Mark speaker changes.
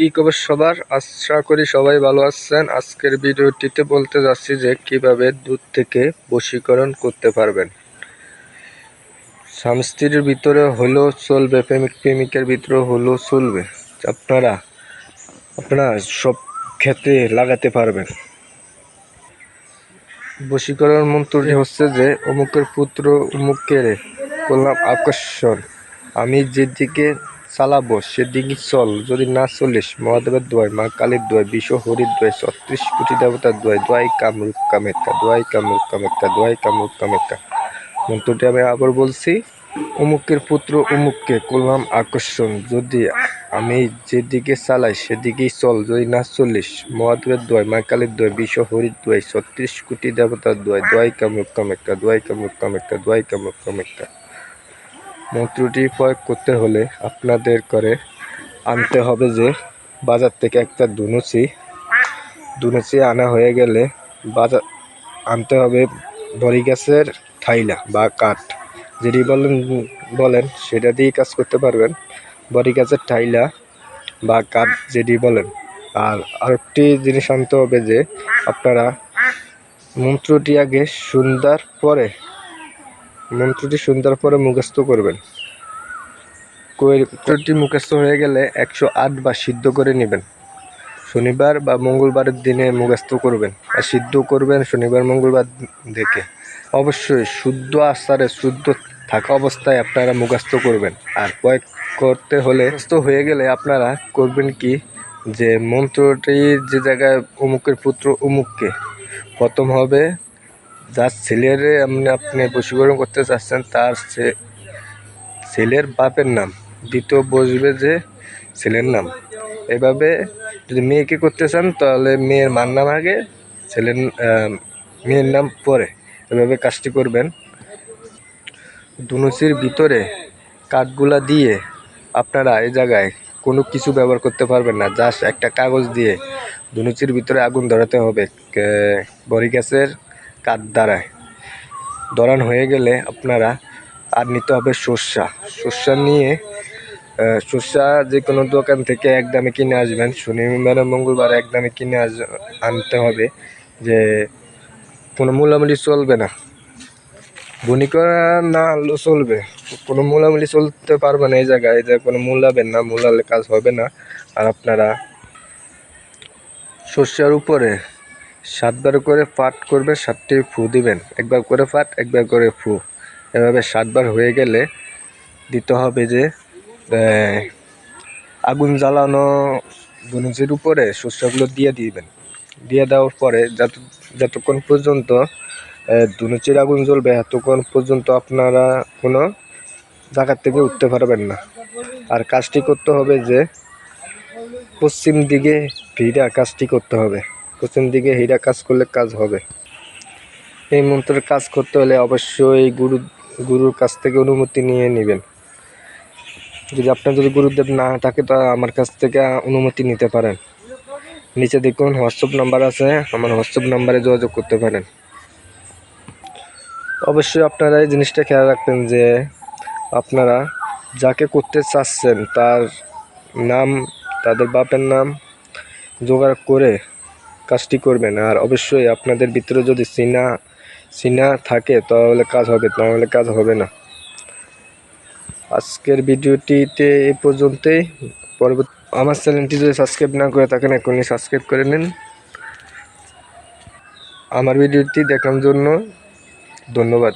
Speaker 1: কি খবর সবার? আশা করি সবাই ভালো আছেন। আজকের ভিডিওটিতে বলতে যাচ্ছি যে কীভাবে দুধ থেকে বশীকরণ করতে পারবেন। স্বামী স্ত্রীর ভিতরে হলেও চলবে, প্রেমিক প্রেমিকের ভিতরে হলেও চলবে। আপনারা আপনারা সব ক্ষেত্রে লাগাতে পারবেন। বশীকরণ মন্ত্রটি হচ্ছে যে, অমুকের পুত্র, অমুকের করলাম আকর্ষণ। আমি যেদিকে চালাবো সেদিকে চল। যদি না চলিস, মহাদেবের দোয়াই, মা কালীর দোয়াই বিশ্ব হরির দোয়াই, ছত্রিশ কোটি দেবতার দোয়াই দোয়াই কামরূপ কামেকা দোয়াই কামরূপ কামেকা দোয়াই কামরূপ কামেকা মন্ত্রটি আমি আবার বলছি অমুকের পুত্র অমুককে করলাম আকর্ষণ। যদি আমি যেদিকে চালাই, সেদিকেই চল। যদি না চলিস, মহাদেবের দোয়াই, মা কালীর দোয়াই বিশ্ব হরির দোয়াই, ছত্রিশ কোটি দেবতার দোয়াই দোয়াই কামরূপ কামেকা দোয়াই কামরূপ কামেকা দোয়াই কামরূপ কামেকা মন্ত্রটি প্রয়োগ করতে হলে আপনাদের করে আনতে হবে যে, বাজার থেকে একটা দুনুচি দুনুচি আনা হয়ে গেলে বাজার আনতে হবে বড়ি গাছের থাইলা বা কাঠ। যেটি বলেন বলেন, সেটা দিয়েই কাজ করতে পারবেন। বড়ি গাছের ঠাইলা বা কাঠ যেটি বলেন। আর আরেকটি জিনিস আনতে হবে যে, আপনারা মন্ত্রটি আগে সুন্দর পরে মন্ত্রটি সুন্দর পরে মুখস্থ করবেন। মন্ত্রটি মুখস্থ হয়ে গেলে একশো আট বার সিদ্ধ করে নেবেন। শনিবার বা মঙ্গলবারের দিনে মুখস্থ করবেন আর সিদ্ধ করবেন শনিবার, মঙ্গলবার দেখে। অবশ্যই শুদ্ধ আচারে শুদ্ধ থাকা অবস্থায় আপনারা মুখস্থ করবেন। আর কয়েক করতে হলে মুখস্থ হয়ে গেলে আপনারা করবেন কি? যে মন্ত্রটির যে জায়গায় অমুকের পুত্র অমুককে, প্রথম হবে যার ছেলের আপনি আপনি বশীকরণ করতে চাচ্ছেন, তার ছেলের বাপের নাম। দ্বিতীয় বসবে যে ছেলের নাম। এভাবে যদি মেয়েকে করতে চান, তাহলে মেয়ের মার নাম আগে, ছেলের মেয়ের নাম পরে। এভাবে কাজটি করবেন। দুনুচির ভিতরে কাঠগুলা দিয়ে আপনারা এই জায়গায় কোনো কিছু ব্যবহার করতে পারবেন না। জাস্ট একটা কাগজ দিয়ে দুনুচির ভিতরে আগুন ধরাতে হবে। বড়ি গাছের কাঠ দ্বারায়। ধরান হয়ে গেলে আপনারা আর নিতে হবে সর্ষা সর্ষা নিয়ে সর্ষা যে কোনো দোকান থেকে এক দামে কিনে আসবেন। শনিবার মঙ্গলবার এক দামে কিনে আস আনতে হবে যে কোনো মূলামূলি চলবে না। বনি না আনলেও চলবে। কোনো মূলামূলি চলতে পারবে না এই জায়গায়। যে কোনো মূলাবেন না মূলালে কাজ হবে না। আর আপনারা সর্ষার উপরে সাতবার করে পাট করবে, সাতটি ফু দিবেন। একবার করে পাট একবার করে ফু। এভাবে সাতবার হয়ে গেলে দিতে হবে যে আগুন জ্বালানো ধনুচের উপরে শস্যগুলো দিয়ে দিবেন। দিয়ে দেওয়ার পরে যত, যতক্ষণ পর্যন্ত ধনুচের আগুন জ্বলবে, এতক্ষণ পর্যন্ত আপনারা কোনো জায়গার থেকে উঠতে পারবেন না। আর কাজটি করতে হবে যে, পশ্চিম দিকে ভিড়া কাজটি করতে হবে। পশ্চিম দিকে হীরা কাজ করলে কাজ হবে। এই মন্ত্রের কাজ করতে হলে অবশ্যই গুরু, গুরুর কাছ থেকে অনুমতি নিয়ে নেবেন। যদি আপনার যদি গুরুদেব না থাকে, তা আমার কাছ থেকে অনুমতি নিতে পারেন। নিচে দেখুন, হোয়াটসঅ্যাপ নাম্বার আছে, আমার হোয়াটসঅ্যাপ নাম্বারে যোগাযোগ করতে পারেন। অবশ্যই আপনারা এই জিনিসটা খেয়াল রাখবেন যে, আপনারা যাকে করতে চাচ্ছেন, তার নাম, তাদের বাপের নাম, জোগাড় করে কাজটি করবেন। আর অবশ্যই আপনাদের ভিতরে যদি সিনা সিনা থাকে, তাহলে কাজ হবে, তাহলে কাজ হবে না। আজকের ভিডিওটিতে এ পর্যন্তই। পরবর্তী আমার চ্যানেলটি যদি সাবস্ক্রাইব না করে থাকেন, এখনই সাবস্ক্রাইব করে নিন। আমার ভিডিওটি দেখার জন্য ধন্যবাদ।